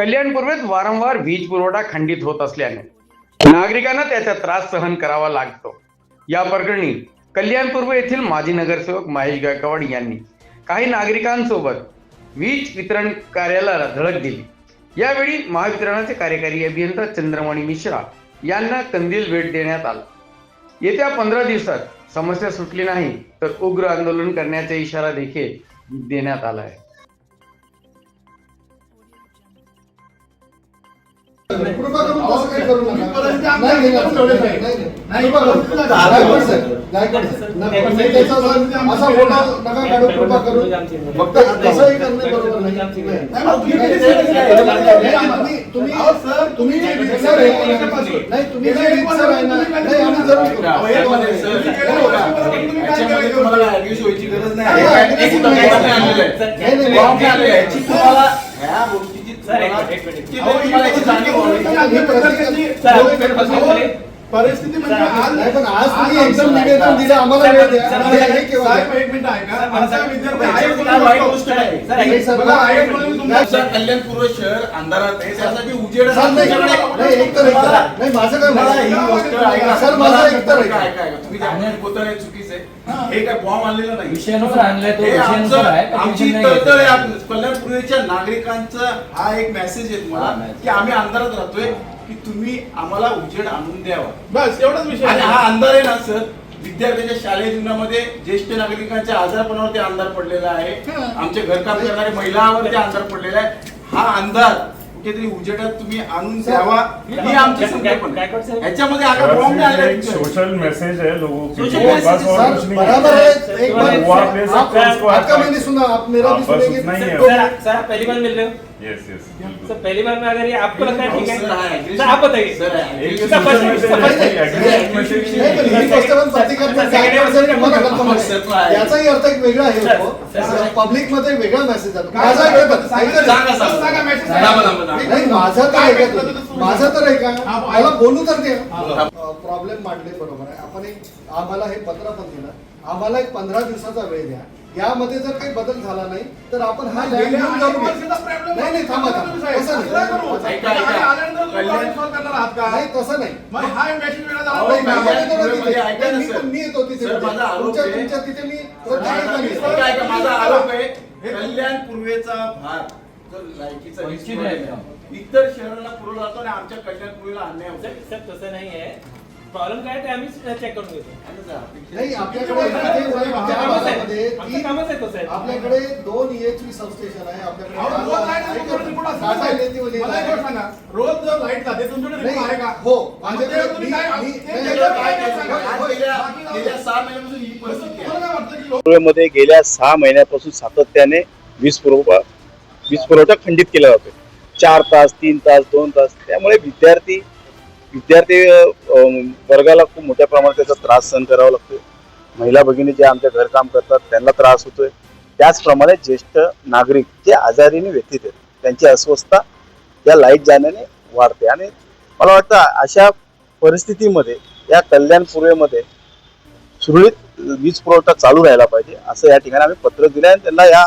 कल्याण पूर्वेत वारंवार वीज पुरवठा खंडित होत असल्याने नागरिकांना त्याचा त्रास सहन करावा लागतो. या प्रकरणी कल्याण पूर्व येथील माजी नगरसेवक महेश गायकवाड यांनी काही नागरिकांसोबत वीज वितरण कार्यालयाला धडक दिली. यावेळी महावितरणाचे कार्यकारी अभियंता चंद्रमणी मिश्रा यांना कंदील भेट देण्यात आला. येत्या पंधरा दिवसात समस्या सुटली नाही तर उग्र आंदोलन करण्याचा इशारा देखील देण्यात आला आहे. कृपा करून तसं काही करू तुम्ही नका. परिस्थिती नाही, आमच्या नाही, ठेवली नाही, नाही. नाही, नाही. नाही, कृपा करून. परिस्थिती गायकवाड आमच्या साहेब, गायकवाड साहेब. नाही, नाही, नाही, त्याचा परिस्थिती असा- आमच्या असा फोटो नका काढू कृपा करून फक्त तसंही करणे बरोबर नाही नाही, नाही. मग तुम्ही नाही, किती नाही, दिवस नाही, झाले? नाही, नाही, तुम्ही- तुम्ही अहो, सर, तुम्ही जे तुम्ही विचार आहे गेल्या वर्षापासून- नाही तुम्ही जे गेल्या विचार आहे ना वर्षापासून नाही आम्ही जरूर करू. अहो, हे बघा, सर, तुम्ही गेल्या वर्षापासून तुम्ही काय याच्यामध्ये केलं? तुम्हाला ऍग्रेसिव्ह व्हायची गरज नाही नाही, आहे. aggressive एक नाही. फॉर्म आणलेलं आहे. नाही, नाही, फॉर्म नाही. आणलेलं आहे. याची तुम्हाला ह्या परिस्थिती म्हणजे आज नाही पण आज तुम्ही आज एकदम आमचं- निवेदन दिलं आम्हाला वेळ द्या आम्हाला हे केव्हा द्या? साहेब, एक मिनिट ऐका आमचा विद्यार्थी आहे याच्यात म्हणून काय वाईट बोलतो. गोष्ट बघा, आहे आमचं कल्याणपूर्व शहर अंधारात आहे त्यासाठी उजेड सर, नाही, नाही, एक तर एक तर. नाही, माझं काय मला ही? गोष्ट ऐका. सर, माझं एक तर ऐका, ऐका. ऐका, ऐका. तुम्ही चुकीचं हे काय बॉम्ब आणलेलं नाही विषयानुसार आणलाय तो हे विषयानुसार आमचं- आहे, पण आमची विषय नाही तळतळ आहे कल्याणपूर्वीच्या नागरिकांचा हा एक मेसेज आहे हा, तुम्हाला message. की आम्ही अंधारात राहतोय की तुम्ही आम्हाला उजेड आणून द्यावा बस एवढाच विषय आणि आहे. हा अंधार आहे ना सर विद्यार्थ्यांच्या शालेय जीवनामध्ये ज्येष्ठ नागरिकांच्या आजारपणावरती अंधार पडलेला आहे हा. आमचे घरकाम करणारे महिलांवरती अंधार पडलेला आहे हा अंधार कुठेतरी उजेडात तुम्ही आणून द्यावा. ही आमची संकल्पना आहे. याच्यामध्ये आता बॉम्ब नाही आले एक सोशल मैसेज है लोगों के Social लिए message, बस और सर कुछ नहीं बराबर है है एक वो बार आप ले सकते हैं आप- उसको आपका आप- मैंने सुना आप मेरा भी हाँ, बस सुनेंगे उतना ही है। तो- सर सर आप पहली बार मिल रहे हो यस यस सर पहली बार में अगर ये आपको लगता है ठीक है सर, आप बताइए. सर, एक sir, sir, social first- message first- है एग्रीमेंट मैसेज नाही, पण ही गोष्ट पण प्रतिकात्मक सर, आहे. कल्पना आहे. आहे. याचाही अर्थ एक वेगळा आहे. पब्लिकमध्ये वेगळा मेसेज जातो. काय माझा सांगा, सांगा. नाही माझा तर काय ऐका माझा तर ऐका. हा, मला बोलू तर हा. प्रॉब्लेम मांडले बरोबर आहे. आपण एक आम्हाला हे पत्र पण दिलं. आम्हाला एक पंधरा दिवसाचा वेळ द्या. यामध्ये जर काही बदल झाला नाही तर आपण हा लँड नाही नाही थांबा. तसं नाही. का? तसं नाही. पाहिजे. मी येतो तिथे. ऐका ना, मी सर. पण- मी येतो तिथे सर, माझा आरोप तुमच्या आहे- तुमच्या तिथे मी आहे. कल्याण पूर्वेचा भाग. वंचित आहे. इतर शहरांना पुरवला जातो आणि आमच्या कल्याण पूर्वेला अन्याय होतो. सर तसं नाही आहे. प्रॉब्लेम काय आहे ते आम्ही चेक करून घेतो. आणि जर अपेक्षा- नाही आपल्याकडे इथे कामच आहे. तो आपल्याकडे दोन EHV सबस्टेशन आहे. आपल्याकडे अहो, रोज जर लाइट जाते तुमच्याकडे नाही, report आहे का? हो. माझ्याकडे ते तुम्ही मी- काय- मी- ते नाही, त्याच्यावर काय काय काय सांगा? सांगा? आज गेल्या गेल्या सहा महिन्यापासून ही परिस्थिती आहे. तुम्हाला काय वाटतं की लोक पूर्वेमध्ये गेल्या सहा महिन्यापासून सातत्याने वीज पुरवठा वीज पुरवठा खंडित केला जातो चार तास तीन तास दोन तास. त्यामुळे विद्यार्थी विद्यार्थी वर्गाला खूप मोठ्या प्रमाणात त्याचा त्रास सहन करावा लागतो महिला भगिनी जे आमच्या घरकाम करतात त्यांना त्रास होतोय. त्याचप्रमाणे ज्येष्ठ नागरिक जे आजारीने व्यतीत आहेत त्यांची अस्वस्थता या लाइट जाण्याने वाढते. आणि मला वाटतं अशा परिस्थितीमध्ये या कल्याण पूर्वेमध्ये सुरळीत वीज पुरवठा चालू राहायला पाहिजे असं या ठिकाणी आम्ही पत्र दिलं आणि त्यांना या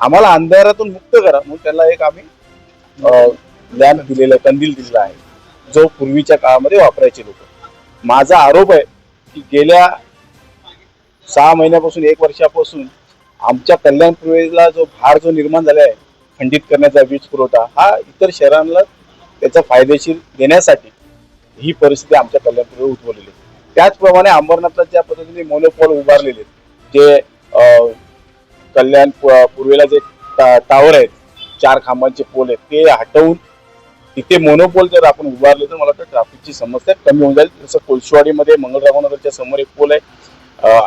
आम्हाला अंधारातून मुक्त करा म्हणून त्याला एक आम्ही ज्ञान दिलेला आहे कंदील दिलेला आहे जो पूर्वीच्या काळामध्ये वापरायचे लोक. माझा आरोप आहे की गेल्या सहा महिन्यापासून एक वर्षापासून आमच्या कल्याणपूर्वेला जो भार जो निर्माण झाला आहे खंडित करण्याचा वीज पुरवठा हा इतर शहरांना त्याचा फायदेशीर देण्यासाठी ही परिस्थिती आमच्या कल्याण पूर्वे उद्भवलेली आहे. त्याचप्रमाणे अंबरनाथला ज्या पद्धतीने मोनोपॉल उभारलेले आहेत, जे कल्याण पूर्वेला जे टावर आहेत चार खांबांचे पोल आहेत ते हटवून तिथे मोनोपोल जर आपण उभारले तर मला वाटतं ट्रॅफिकची समस्या कमी होऊन जाईल. जसं कोलशेवाडीमध्ये मंगळराव नगरच्या समोर एक पोल आहे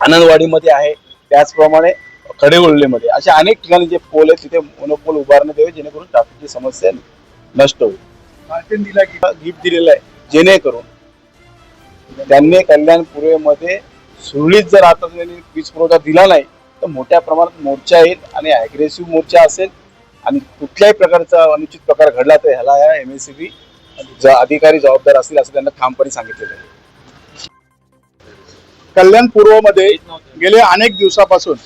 आनंदवाडीमध्ये आहे. त्याचप्रमाणे खडेगोल्लेमध्ये अशा अनेक ठिकाणी जे पोल आहेत तिथे मोनोपोल उभारण्यात यावे जेणेकरून ट्रॅफिकची समस्या नष्ट होईल. गिफ्ट दिलेलं आहे जेणेकरून त्यांनी कल्याण पूर्वेमध्ये सुरळीत जर आता त्यांनी वीज पुरवठा दिला नाही तर मोठ्या प्रमाणात मोर्चा येईल आणि अग्रेसिव्ह मोर्चा असेल आणि कुठल्याही प्रकारचा अनुचित प्रकार घडला तर ह्याला या एम एस सी अधिकारी जबाबदार असतील असं त्यांना ठामपणे सांगितलेलं आहे. कल्याण पूर्वमध्ये गेल्या अनेक दिवसापासून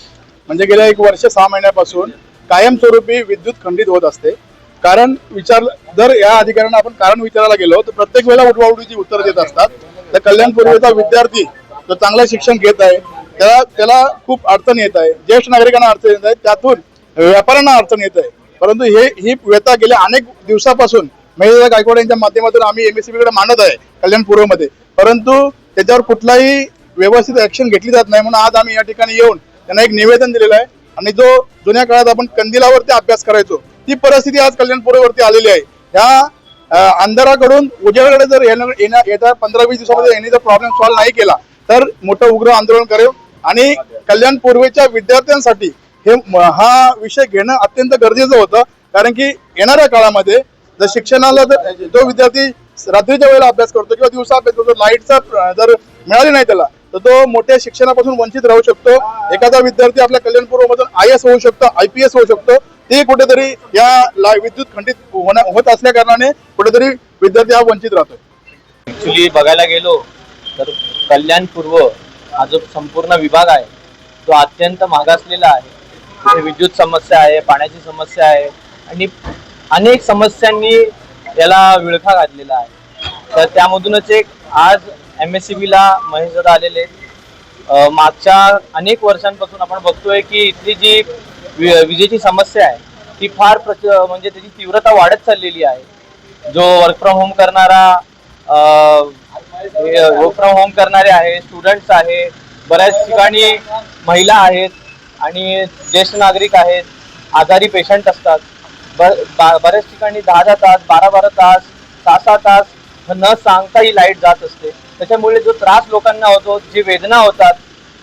म्हणजे गेल्या एक वर्ष सहा महिन्यापासून कायमस्वरूपी विद्युत खंडित होत असते. कारण विचार जर या अधिकाऱ्यांना आपण कारण विचारायला गेलो तर प्रत्येक वेळेला उठवाउडीची उत्तर देत असतात. तर कल्याण पूर्वेचा विद्यार्थी जो चांगलं शिक्षण घेत आहे त्याला त्याला खूप अडचण येत आहे. ज्येष्ठ नागरिकांना अडचण येत आहे. त्यातून व्यापाऱ्यांना अडचण येत आहे. परंतु हे ही व्यथा गेल्या अनेक दिवसापासून महिला गायकवाड यांच्या माध्यमातून आम्ही एमएससीबी कडे मांडत आहे कल्याण पूर्वमध्ये. परंतु त्याच्यावर कुठलाही व्यवस्थित ऍक्शन घेतली जात नाही. म्हणून आज आम्ही या ठिकाणी येऊन त्यांना एक निवेदन दिलेलं आहे. आणि जो जुन्या काळात आपण कंदिलावरती अभ्यास करायचो ती परिस्थिती आज कल्याणपूर्वरती आलेली आहे. ह्या अंधाराकडून उजेडाकडे जर येणं- येण्या- येत्या पंधरा वीस दिवसामध्ये यांनी जर प्रॉब्लेम सॉल्व्ह नाही केला तर मोठं उग्र आंदोलन करेल आणि कल्याण पूर्वेच्या विद्यार्थ्यांसाठी हे हा विषय घेणं अत्यंत गरजेचं होतं. कारण की येणाऱ्या काळामध्ये जर शिक्षणाला जर जो विद्यार्थी रात्रीच्या वेळेला अभ्यास करतो किंवा दिवसा अभ्यास करतो लाईटचा जर मिळाली नाही त्याला तर तो मोठ्या शिक्षणापासून वंचित राहू शकतो. एखादा विद्यार्थी आपल्या कल्याण पूर्वमधून आय एस होऊ शकतो आय पी एस होऊ शकतो. ते कुठेतरी या ला- विद्युत खंडित होण्या- होत असल्या कारणाने कुठेतरी विद्यार्थी हा वंचित राहतोय. ऍक्च्युली बघायला गेलो तर कल्याण पूर्व हा जो संपूर्ण विभाग आहे तो अत्यंत मागासलेला आहे तिथे विद्युत समस्या आहे पाण्याची समस्या आहे आणि अनेक समस्यांनी याला विळखा घातलेला आहे तर त्यामधूनच एक आज एम एस सी बीला महेश दादा आलेले आहेत. मागच्या अनेक वर्षांपासून आपण बघतोय की इथली जी वि- विजेची समस्या आहे ती फार प्रच म्हणजे त्याची तीव्रता वाढत चाललेली आहे जो वर्क फ्रॉम होम करणारा वर्क फ्रॉम होम करणारे आहे स्टुडंट्स आहे बऱ्याच ठिकाणी महिला आहेत आणि ज्येष्ठ नागरिक आहेत आजारी पेशंट असतात. बा- बऱ्याच ठिकाणी दहा दहा तास बारा बारा तास सहा सहा तास न सांगता ही लाइट जात असते. त्याच्यामुळे जो त्रास लोकांना होतो जी वेदना होतात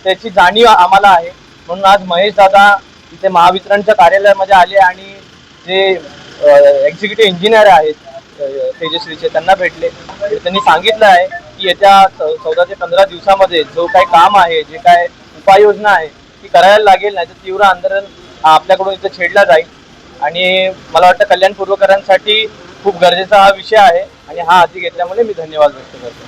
त्याची जाणीव आम्हाला आहे. म्हणून आज महेश दादा इथे महावितरणच्या कार्यालयामध्ये आले आणि जे एक्झिक्युटिव्ह इंजिनियर आहेत तेजस्वीचे तेजश्रीचे त्यांना भेटले. त्यांनी सांगितलं आहे की येत्या चौदा ते पंधरा दिवसामध्ये जो काही काम आहे जे काय उपाययोजना आहे ती करायला लागेल नाही तर तीव्र आंदोलन आपल्याकडून इथे छेडला जाईल. आणि मला वाटतं कल्याण पूर्वकरांसाठी खूप गरजेचा हा विषय आहे. आणि हा हाती घेतल्यामुळे मी धन्यवाद व्यक्त करतो.